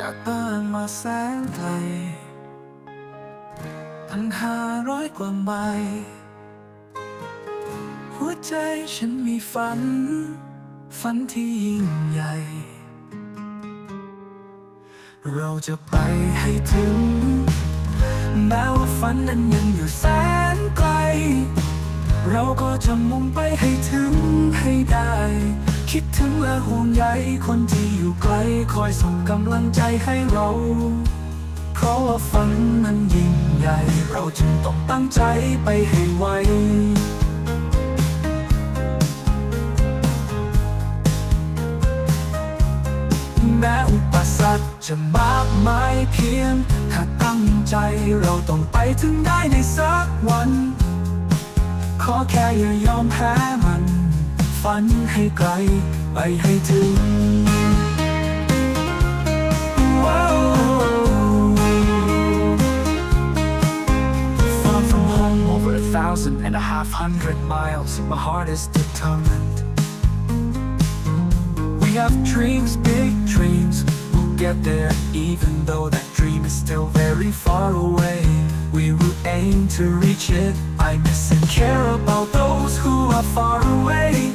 จากบ้านมาแสนไกลตั้งห้าร้อยกว่าไมล์หัวใจฉันมีฝัน ฝันที่ยิ่งใหญ่ เราจะไปให้ถึง แม้ว่าฝันนั้นยังอยู่แสนไกล เราก็จะมุ่งไปให้ถึงให้ได้ คิดถึงและห่วงใยคนที่อยู่ไกลคอยส่งกำลังใจให้เรา เพราะว่าฝันมันยิ่งใหญ่ เราจึงต้องตั้งใจไปให้ไวแม้อุปสรรคจะมากมายเพียงถ้าตั้งใจเราต้องไปถึงได้ในสักวัน ขอแค่อย่ายอมแพ้มัน ฝันให้ไกล ไปให้ถึงว้าว Far from home over a thousand and a half hundred miles My heart is determined We have dreams, big dreams We'll get there even though that dream is still very far away We will aim to reach it I miss and care about those who are far away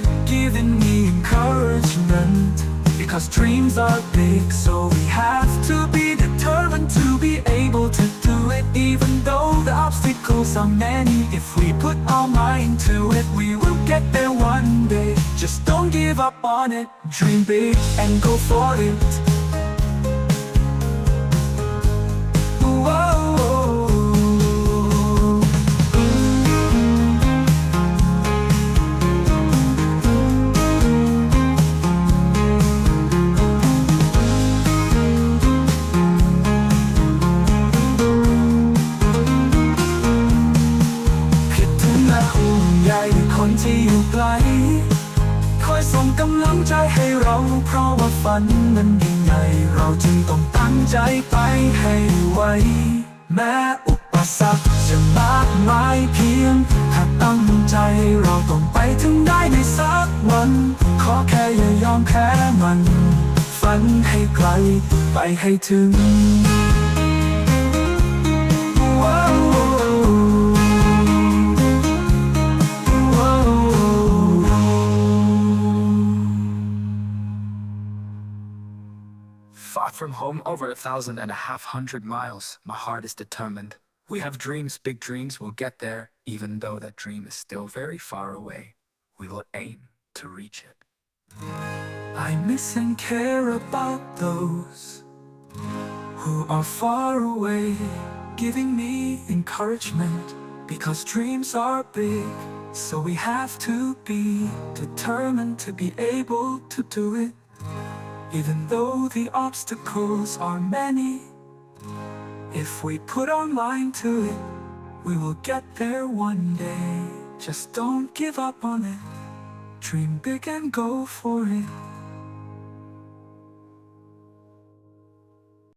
Giving me encouragement. Because dreams are big so we have to be determined to be able to do it. Even though the obstacles are many If we put our mind to it we will get there one day. Just don't give up on it. Dream big and go for it คนที่อยู่ไกล คอยส่งกำลังใจให้เรา เพราะว่าฝันมันยิ่งใหญ่เราจึงต้องตั้งใจไปให้ไว แม้อุปสรรคจะมากมายเพียงถ้าตั้งใจเราต้องไปถึงได้ในสักวัน ขอแค่อย่ายอมแพ้มัน ฝันให้ไกลไปให้ถึง Far from home, over a thousand and a half hundred miles, my heart is determined. We have dreams, big dreams, we'll get there, even though that dream is still very far away. We will aim to reach it. I miss and care about those who are far away, giving me encouragement because dreams are big. So we have to be determined to be able to do it. Even though the obstacles are many, if we put our mind to it, we will get there one day. Just don't give up on it. Dream big and go for it.